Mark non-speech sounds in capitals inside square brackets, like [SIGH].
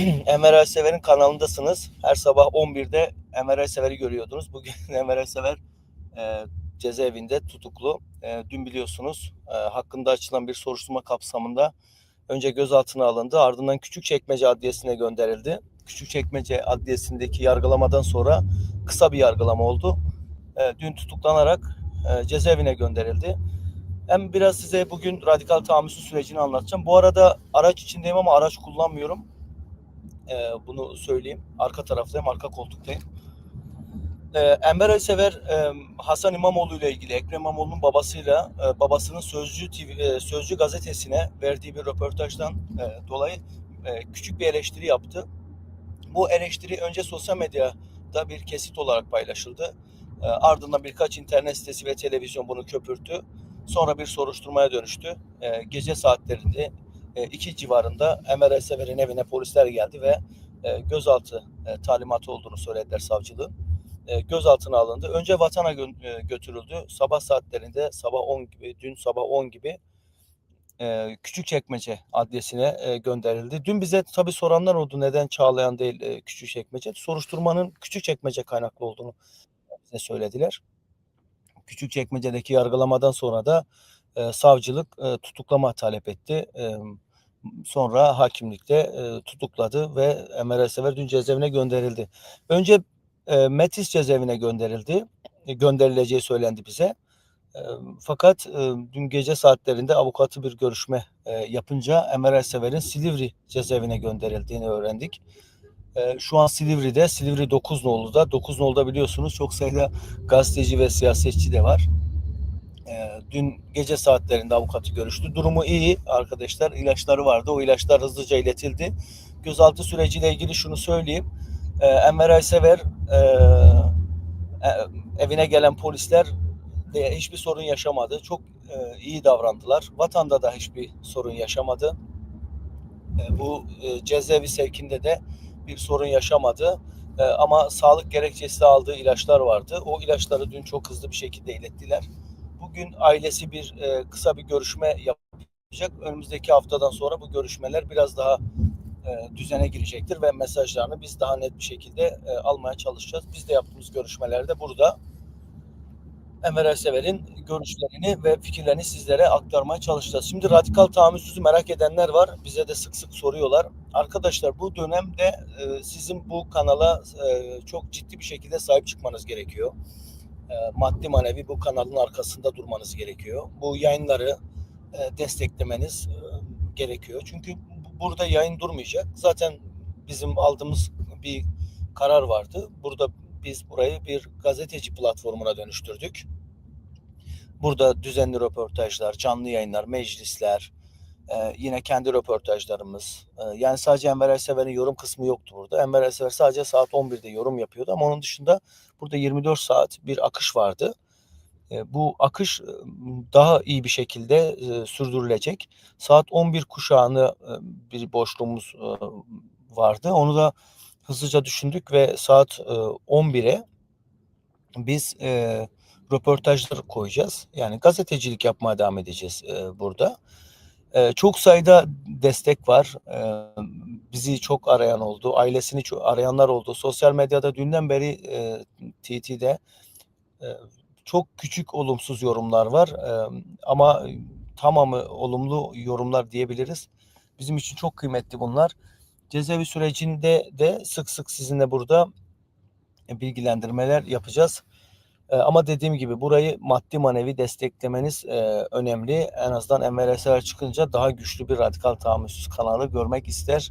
[CLEARS THROAT] Emre Sever'in kanalındasınız. Her sabah 11'de Emre Sever'i görüyordunuz. Bugün [LAUGHS] Emre Sever e, cezaevinde tutuklu. E, dün biliyorsunuz e, hakkında açılan bir soruşturma kapsamında önce gözaltına alındı. Ardından Küçükçekmece Adliyesi'ne gönderildi. Küçükçekmece Adliyesi'ndeki yargılamadan sonra kısa bir yargılama oldu. E, dün tutuklanarak e, cezaevine gönderildi. Hem biraz size bugün radikal tahammülsüz sürecini anlatacağım. Bu arada araç içindeyim ama araç kullanmıyorum. Ee, bunu söyleyeyim. Arka taraftayım, arka koltuktayım. Ee, Enver Aysever e, Hasan İmamoğlu ile ilgili Ekrem İmamoğlu'nun babasıyla e, babasının Sözcü TV, e, Sözcü gazetesine verdiği bir röportajdan e, dolayı e, küçük bir eleştiri yaptı. Bu eleştiri önce sosyal medyada bir kesit olarak paylaşıldı. E, ardından birkaç internet sitesi ve televizyon bunu köpürttü. Sonra bir soruşturmaya dönüştü. E, gece saatlerinde e, iki civarında Emre Aysever'in evine polisler geldi ve e, gözaltı e, talimatı olduğunu söylediler savcılığın. E, gözaltına alındı. Önce vatana gö- e, götürüldü. Sabah saatlerinde sabah 10 gibi, dün sabah 10 gibi e, Küçükçekmece Adliyesi'ne e, gönderildi. Dün bize tabii soranlar oldu neden Çağlayan değil e, Küçükçekmece. Soruşturmanın Küçükçekmece kaynaklı olduğunu bize söylediler. Küçükçekmece'deki yargılamadan sonra da e, savcılık e, tutuklama talep etti. E, sonra hakimlikte e, tutukladı ve Emre Sever dün cezaevine gönderildi. Önce e, Metis cezaevine gönderildi. E, gönderileceği söylendi bize. E, fakat e, dün gece saatlerinde avukatı bir görüşme e, yapınca Emre Sever'in Silivri cezaevine gönderildiğini öğrendik. E, şu an Silivri'de, Silivri 9 nolu'da. 9 nolu'da biliyorsunuz çok sayıda gazeteci ve siyasetçi de var. Dün gece saatlerinde avukatı görüştü. Durumu iyi arkadaşlar. İlaçları vardı. O ilaçlar hızlıca iletildi. Gözaltı süreciyle ilgili şunu söyleyeyim. E, Enver Aysever e, e, evine gelen polisler de hiçbir sorun yaşamadı. Çok e, iyi davrandılar. Vatanda da hiçbir sorun yaşamadı. E, bu e, cezaevi sevkinde de bir sorun yaşamadı. E, ama sağlık gerekçesi aldığı ilaçlar vardı. O ilaçları dün çok hızlı bir şekilde ilettiler. Bugün ailesi bir e, kısa bir görüşme yapacak. Önümüzdeki haftadan sonra bu görüşmeler biraz daha e, düzene girecektir ve mesajlarını biz daha net bir şekilde e, almaya çalışacağız. Biz de yaptığımız görüşmelerde burada Enver Sever'in görüşlerini ve fikirlerini sizlere aktarmaya çalışacağız. Şimdi radikal tahammülsüzü merak edenler var. Bize de sık sık soruyorlar. Arkadaşlar bu dönemde e, sizin bu kanala e, çok ciddi bir şekilde sahip çıkmanız gerekiyor. E, maddi manevi bu kanalın arkasında durmanız gerekiyor. Bu yayınları e, desteklemeniz e, gerekiyor. Çünkü bu- burada yayın durmayacak. Zaten bizim aldığımız bir karar vardı. Burada biz burayı bir gazeteci platformuna dönüştürdük. Burada düzenli röportajlar, canlı yayınlar, meclisler, e, yine kendi röportajlarımız. E, yani sadece Enver Aysever'in yorum kısmı yoktu burada. Enver Aysever sadece saat 11'de yorum yapıyordu ama onun dışında burada 24 saat bir akış vardı. E, bu akış e, daha iyi bir şekilde e, sürdürülecek. Saat 11 kuşağını e, bir boşluğumuz vardı. Onu da hızlıca düşündük ve saat e, 11'e biz e, röportajlar koyacağız. Yani gazetecilik yapmaya devam edeceğiz e, burada. E, çok sayıda destek var. E, bizi çok arayan oldu. Ailesini çok arayanlar oldu. Sosyal medyada dünden beri e, TT'de e, çok küçük olumsuz yorumlar var. E, ama tamamı olumlu yorumlar diyebiliriz. Bizim için çok kıymetli bunlar. Cezaevi sürecinde de sık sık sizinle burada e, bilgilendirmeler yapacağız. E, ama dediğim gibi burayı maddi manevi desteklemeniz e, önemli. En azından MRS'ler çıkınca daha güçlü bir radikal tahammülsüz kanalı görmek ister.